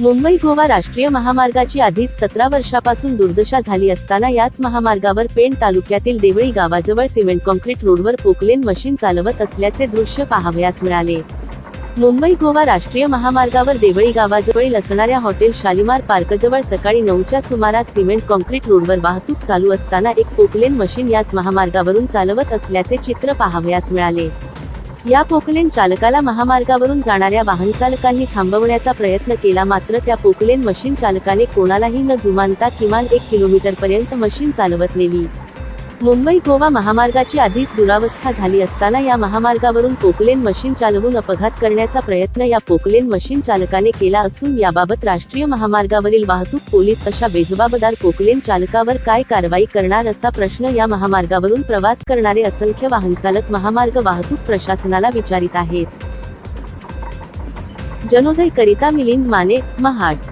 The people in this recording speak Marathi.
मुंबई गोवा राष्ट्रीय महामार्गाची आधीच सतरा वर्षापासून दुर्दशा झाली असताना याच महामार्गावर पेण तालुक्यातील देवळी गावाजवळ सिमेंट कॉन्क्रीट रोडवर पोकलेन मशीन चालवत असल्याचे दृश्य पाहावयास मिळाले. मुंबई गोवा राष्ट्रीय महामार्गावर देवळी गावाजवळील असणाऱ्या हॉटेल शालिमार पार्कजवळ सकाळी नऊच्या सुमारास सिमेंट कॉन्क्रीट रोडवर वाहतूक चालू असताना एक पोकलेन मशीन याच महामार्गावरून चालवत असल्याचे चित्र पाहावयास मिळाले. या पोकलेन चालकाला महामार्गावरून जाणाऱ्या वाहन चालकांनी थांबवण्याचा प्रयत्न केला मात्र त्या पोकलेन मशीन चालकाने कोणालाही न जुमानता किमान एक किलोमीटर पर्यंत मशीन चालवत नेली. मुंबई गोवा महामार्गाची आधीच दुरावस्था झाली असताना या महामार्गावरून पोकलेन मशीन चालवून अपघात करण्याचा प्रयत्न या पोकलेन मशीन चालकाने केला असून याबाबत राष्ट्रीय महामार्गावरील वाहतूक पोलीस अशा बेजबाबदार पोकलेन चालकावर काय कारवाई करणार असा प्रश्न या महामार्गावरून प्रवास करणारे असंख्य वाहनचालक महामार्ग वाहतूक प्रशासनाला विचारित आहेत. जनोदय करिता मिलिंद माने महाड.